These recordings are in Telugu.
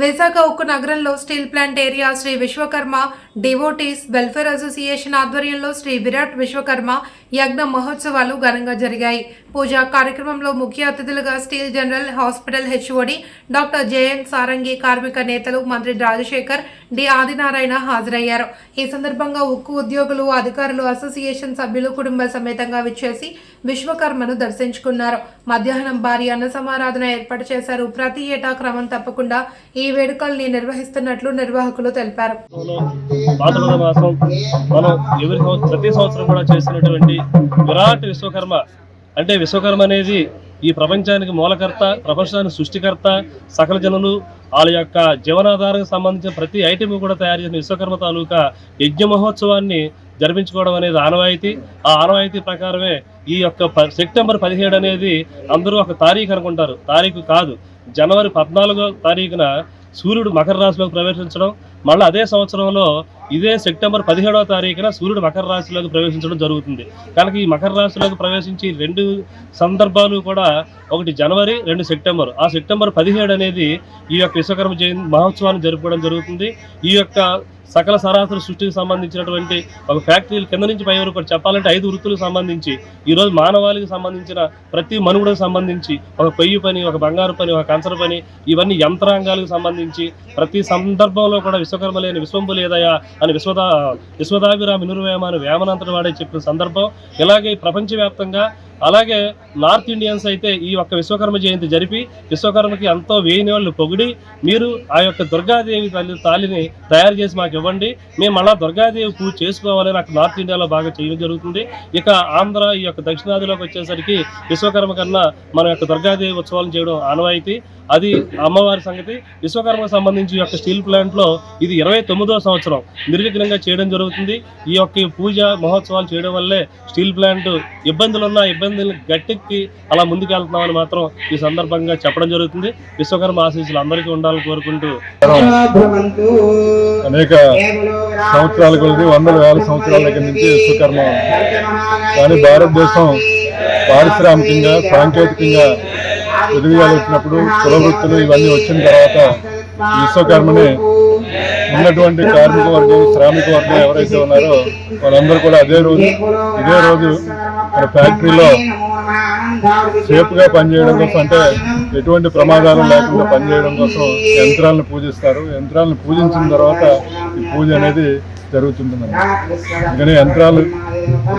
విశాఖ ఉక్కు నగరంలో steel plant area Sri Vishwakarma devotees welfare association ఆధ్వర్యంలో శ్రీ విరాట్ విశ్వకర్మ యజ్ఞ మహోత్సవాలు ఘనంగా జరిగాయి. పూజా కార్యక్రమంలో ముఖ్య అతిథులుగా steel general hospital HOD doctor JN Sarangi కార్మిక నేతలు మంత్రి రాజశేఖర్ డి ఆదినారాయణ హాజరయ్యారు. ఈ సందర్భంగా ఉక్కు ఉద్యోగులు అధికారులు అసోసియేషన్ సభ్యులు కుటుంబ సమేతంగా విచ్చేసి విశ్వకర్మను దర్శించుకున్నారు. మధ్యాహ్నం భారీ అన్న సమారాధన ఏర్పాటు చేశారు. ప్రతి ఏటా క్రమం తప్పకుండా ఈ ఈ వేడుకల్ని నిర్వహిస్తున్నట్లు నిర్వాహకులు తెలిపారు. భాద్రపద మాసం మనం ఎవరి సంవత్సరం ప్రతి సంవత్సరం కూడా చేసినటువంటి విరాట్ విశ్వకర్మ. అంటే విశ్వకర్మ అనేది ఈ ప్రపంచానికి మూలకర్త ప్రపంచానికి సృష్టికర్త సకల జనులు వాళ్ళ యొక్క జీవనాధారానికి సంబంధించిన ప్రతి ఐటెం కూడా తయారు చేసిన విశ్వకర్మ తాలూకా యజ్ఞ మహోత్సవాన్ని జరిపించుకోవడం అనేది ఆనవాయితీ. ఆ ఆనవాయితీ ప్రకారమే ఈ యొక్క ప- సెప్టెంబర్ పదిహేడు అనేది అందరూ ఒక తారీఖు అనుకుంటారు. తారీఖు కాదు. జనవరి పద్నాలుగో తారీఖున సూర్యుడు మకర రాశిలోకి ప్రవేశించడం మళ్ళీ అదే సంవత్సరంలో ఇదే సెప్టెంబర్ పదిహేడవ తారీఖున సూర్యుడు మకర రాశిలోకి ప్రవేశించడం జరుగుతుంది. కనుక ఈ మకర రాశిలోకి ప్రవేశించి రెండు సందర్భాలు కూడా ఒకటి జనవరి రెండు సెప్టెంబర్. ఆ సెప్టెంబర్ పదిహేడు అనేది ఈ యొక్క విశ్వకర్మ జయంతి మహోత్సవాన్ని జరుపుకోవడం జరుగుతుంది. ఈ యొక్క సకల సరాసరి సృష్టికి సంబంధించినటువంటి ఒక ఫ్యాక్టరీలు కింద నుంచి పై వరకు చెప్పాలంటే ఐదు వృత్తులకు సంబంధించి ఈరోజు మానవాళికి సంబంధించిన ప్రతి మనుగుడకు సంబంధించి ఒక పెయ్యి పని ఒక బంగారు పని ఒక కంచర పని ఇవన్నీ యంత్రాంగాలకు సంబంధించి ప్రతి సందర్భంలో కూడా విశ్వకర్మ లేని విశ్వంబు లేదయా అని విశ్వదా విశ్వదాభిరామ వినుర్వేమ అని వేమనంతటి వాడే చెప్పిన సందర్భం. ఇలాగే ప్రపంచవ్యాప్తంగా అలాగే నార్త్ ఇండియన్స్ అయితే ఈ ఒక్క విశ్వకర్మ జయంతి జరిపి విశ్వకర్మకి ఎంతో వేయని వాళ్ళు పొగిడి మీరు ఆ యొక్క దుర్గాదేవి తల్లి తాళిని తయారు చేసి మాకు ఇవ్వండి. మేము మళ్ళా దుర్గాదేవి పూజ చేసుకోవాలని నాకు నార్త్ ఇండియాలో బాగా చేయడం జరుగుతుంది. ఇక ఆంధ్ర ఈ యొక్క దక్షిణాదిలోకి వచ్చేసరికి విశ్వకర్మ కన్నా మన యొక్క దుర్గాదేవి ఉత్సవాలు చేయడం ఆనవాయితీ. అది అమ్మవారి సంగతి. విశ్వకర్మకు సంబంధించి యొక్క స్టీల్ ప్లాంట్లో ఇది ఇరవై తొమ్మిదో సంవత్సరం నిర్విఘ్నంగా చేయడం జరుగుతుంది. ఈ యొక్క పూజ మహోత్సవాలు చేయడం వల్లే స్టీల్ ప్లాంట్ ఇబ్బందులు ఉన్న ఇబ్బందులు గట్టెక్కి అలా ముందుకెళ్తున్నామని మాత్రం ఈ సందర్భంగా చెప్పడం జరుగుతుంది విశ్వకర్మ ఆశీస్సులు అందరికీ ఉండాలని కోరుకుంటూ అనేక సంవత్సరాల కొలది వందల వేల సంవత్సరాల దగ్గర నుంచి విశ్వకర్మ. కానీ భారతదేశం పారిశ్రామికంగా సాంకేతికంగా ఎదుగుదల వచ్చినప్పుడు కుల వృత్తులు ఇవన్నీ వచ్చిన తర్వాత విశ్వకర్మని ఉన్నటువంటి కార్మిక వర్గం శ్రామిక వర్గం ఎవరైతే ఉన్నారో వాళ్ళందరూ కూడా అదే రోజు ఇదే రోజు ఫ్యాక్టరీలో సేఫ్గా పనిచేయడం కోసం అంటే ఎటువంటి ప్రమాదాలు లేకుండా పనిచేయడం కోసం యంత్రాలను పూజిస్తారు. యంత్రాలను పూజించిన తర్వాత ఈ పూజ అనేది జరుగుతుంది అందుకని యంత్రాలు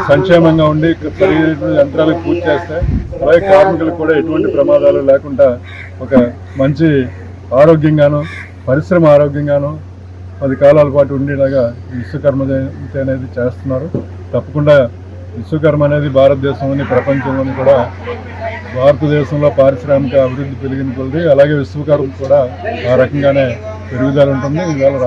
సంక్షేమంగా ఉండి సరైన యంత్రాలకు పూజ చేస్తే అలాగే కార్మికులకు కూడా ఎటువంటి ప్రమాదాలు లేకుండా ఒక మంచి ఆరోగ్యంగాను పరిశ్రమ ఆరోగ్యంగాను పది కాలాల పాటు ఉండేలాగా విశ్వకర్మ జయంతి అనేది చేస్తున్నారు. తప్పకుండా విశ్వకర్మ అనేది భారతదేశంలోని ప్రపంచంలోని కూడా భారతదేశంలో పారిశ్రామిక అభివృద్ధి పెరిగిన కొద్ది అలాగే విశ్వకర్మ కూడా ఆ రకంగానే పెరుగుదల ఉంటుంది. ఇవాళ